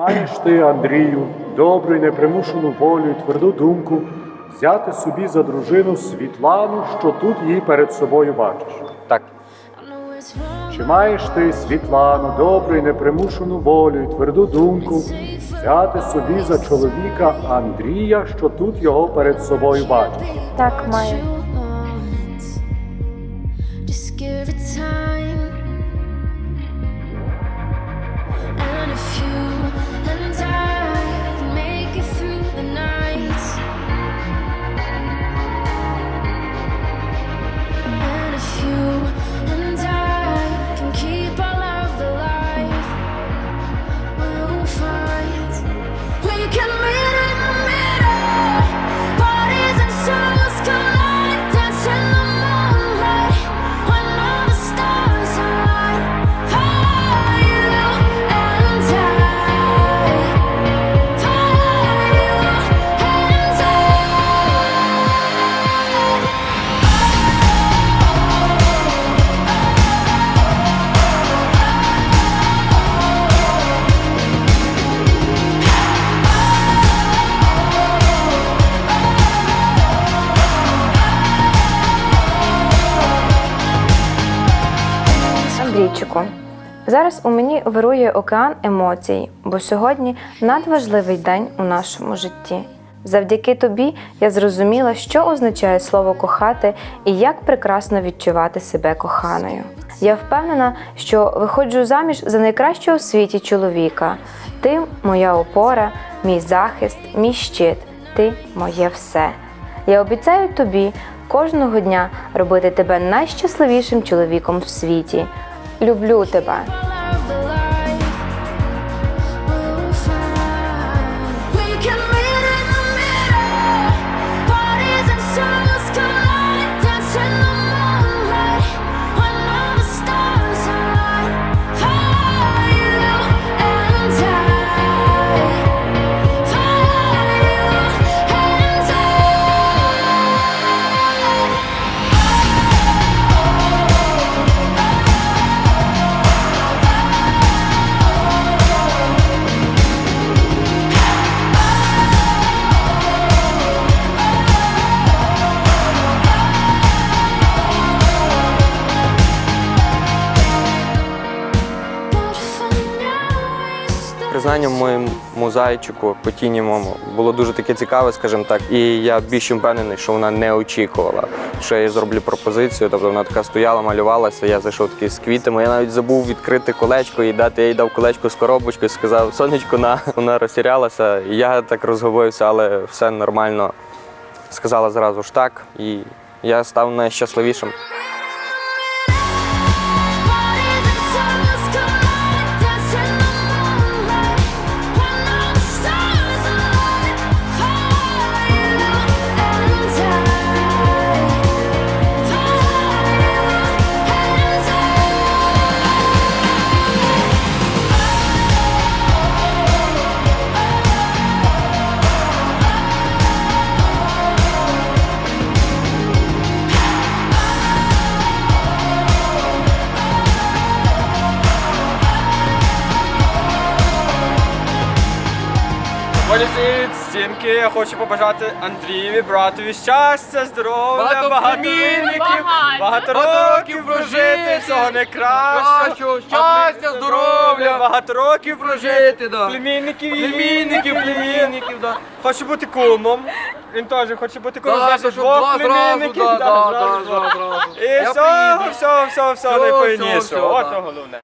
Маєш ти, Андрію, добру і непримушену волю і тверду думку взяти собі за дружину Світлану, що тут її перед собою бачиш. Так, Чи маєш ти, Світлану, добру і непримушену волю і тверду думку взяти собі за чоловіка Андрія, що тут його перед собою бачиш? Так, маю. Андрійчику, зараз у мені вирує океан емоцій, бо сьогодні надважливий день у нашому житті. Завдяки тобі я зрозуміла, що означає слово кохати і як прекрасно відчувати себе коханою. Я впевнена, що виходжу заміж за найкращого у світі чоловіка. Ти моя опора, мій захист, мій щит, ти моє все. Я обіцяю тобі кожного дня робити тебе найщасливішим чоловіком в світі. Люблю тебе. Признання моєму зайчику по тіні моєму було дуже таке цікаве, скажімо так. І я більш впевнений, що вона не очікувала, що я їй зроблю пропозицію. Тобто вона така стояла, малювалася. Я зайшов такий з квітами. Я навіть забув відкрити колечко і дати. Я їй дав колечко з коробочкою, сказав, сонечко на вона розтірялася. І Я так розгубився, але все нормально. Сказала зразу ж так, і я став найщасливішим. Волі стінки я хочу побажати Андрієві, братові щастя, здоров'я, Багато багато років прожити, прожити, всього найкращого, кращого, щастя, здоров'я, багато років прожити, да. племінників, Племінників, племінників, да. Хочу бути кумом. Він теж хоче бути кумом, щоб двох племінників. І все, все, все, все, все, От головне.